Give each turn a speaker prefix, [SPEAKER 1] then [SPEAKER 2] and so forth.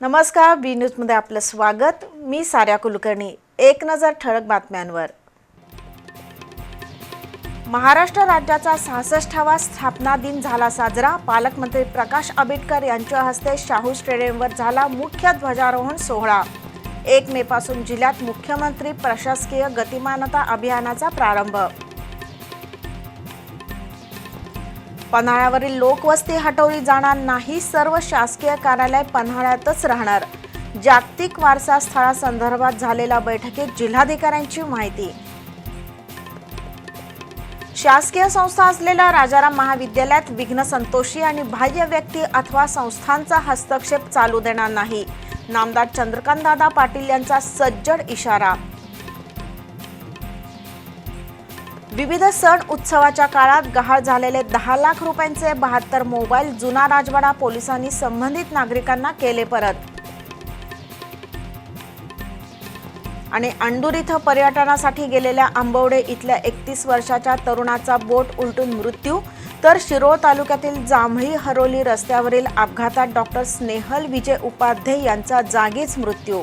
[SPEAKER 1] नमस्कार बी न्यूजमध्ये आपलं स्वागत. मी साऱ्या कुलकर्णी. एक नजर ठळक बातम्यांवर. महाराष्ट्र राज्याचा सहासष्टावा स्थापना दिन झाला साजरा. पालकमंत्री प्रकाश आंबेडकर यांच्या हस्ते शाहू स्टेडियमवर झाला मुख्य ध्वजारोहण सोहळा. एक मे पासून जिल्ह्यात मुख्यमंत्री प्रशासकीय गतिमानता अभियानाचा प्रारंभ. पन्हाळ्यावरील लोकवस्ती हटवली जाणार नाही सर्व शासकीय कार्यालय पन्हाळ्यातच राहणार. जागतिक वारसा स्थळासंदर्भात झालेल्या बैठकीत जिल्हाधिकाऱ्यांची माहिती. शासकीय संस्था असलेल्या राजाराम महाविद्यालयात विघ्न संतोषी आणि बाह्य व्यक्ती अथवा संस्थांचा हस्तक्षेप चालू देणार नाही. नामदार चंद्रकांतदादा पाटील यांचा सज्जड इशारा विविध सण उत्सवाच्या काळात गहाळ झालेले दहा लाख रुपयांचे बहात्तर मोबाईल जुना राजवाडा पोलिसांनी संबंधित नागरिकांना केले परत. आणि अंडूर इथं पर्यटनासाठी गेलेल्या आंबवडे इथल्या एकतीस वर्षाच्या तरुणाचा बोट उलटून मृत्यू तर शिरोळ तालुक्यातील जांभळी हरोली रस्त्यावरील अपघातात डॉक्टर स्नेहल विजय उपाध्ये यांचा जागीच मृत्यू.